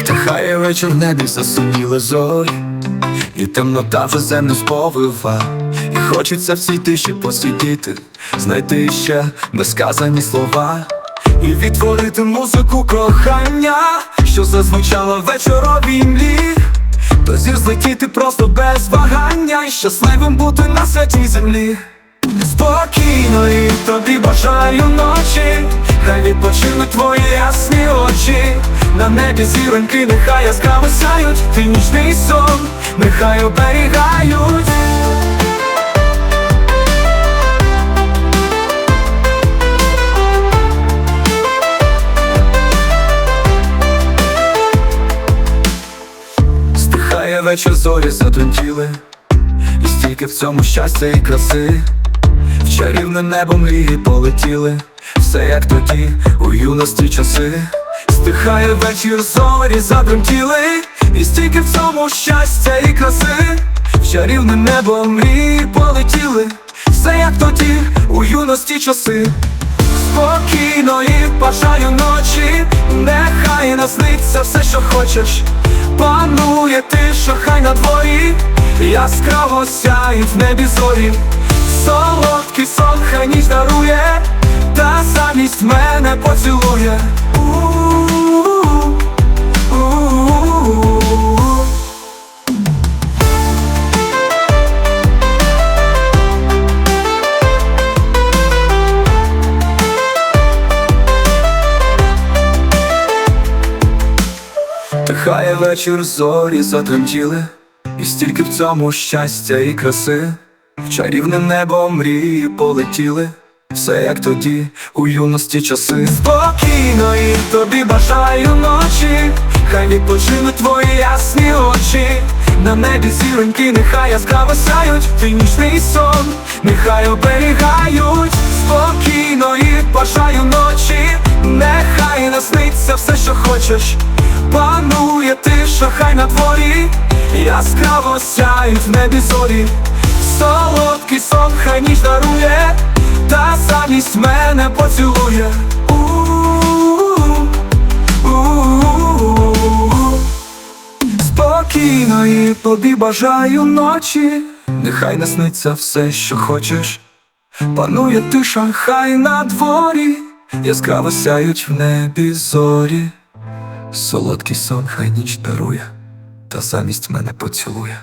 Втихає вечір в небі засуміли зорі, і темнота вже землю сповива, і хочеться в тиші посидіти, знайти ще несказані слова, і відтворити музику кохання, що зазвучала в вечоровій млі, зір злетіти просто без вагання, і щасливим бути на святій землі. Спокійно хай відпочинуть твої ясні очі. На небі зіроньки, нехай яскраво сяють, ти нічний сон, нехай оберігають. Стихає вечір, зорі затремтіли, і стільки в цьому щастя і краси. В чарівне небо мрії полетіли, все як тоді, у юності часи. Стихає вечір, зорі задремтіли, і стільки в цьому щастя і краси. В чарівне небо мрії полетіли, все як тоді, у юності часи. Спокійно і бажаю ночі, нехай насниться все, що хочеш. Панує тиша, хай на дворі, яскраво сяють в небі зорі. Солодкий сон У-у-у, у-у-у. Вечір, зорі затремтіли, і стільки в цьому щастя і краси, в чарівне небо мрії полетіли, все як тоді, у юності часи. Спокійно і тобі бажаю ночі, хай відпочинуть твої ясні очі. На небі зіроньки, нехай яскраво сяють, ти нічний сон, нехай оберігають. Спокійно і бажаю ночі, нехай насниться все, що хочеш. Панує тиша, хай на дворі, яскраво сяють в небі зорі. Солодкий сон, хай ніч дарує, та замість мене поцілує. У-у-у, у-у-у. Спокійно і тобі бажаю ночі, нехай не сниться все, що хочеш. Панує тиша, хай на дворі, яскраво сяють в небі зорі. Солодкий сон хай ніч дарує, та замість мене поцілує.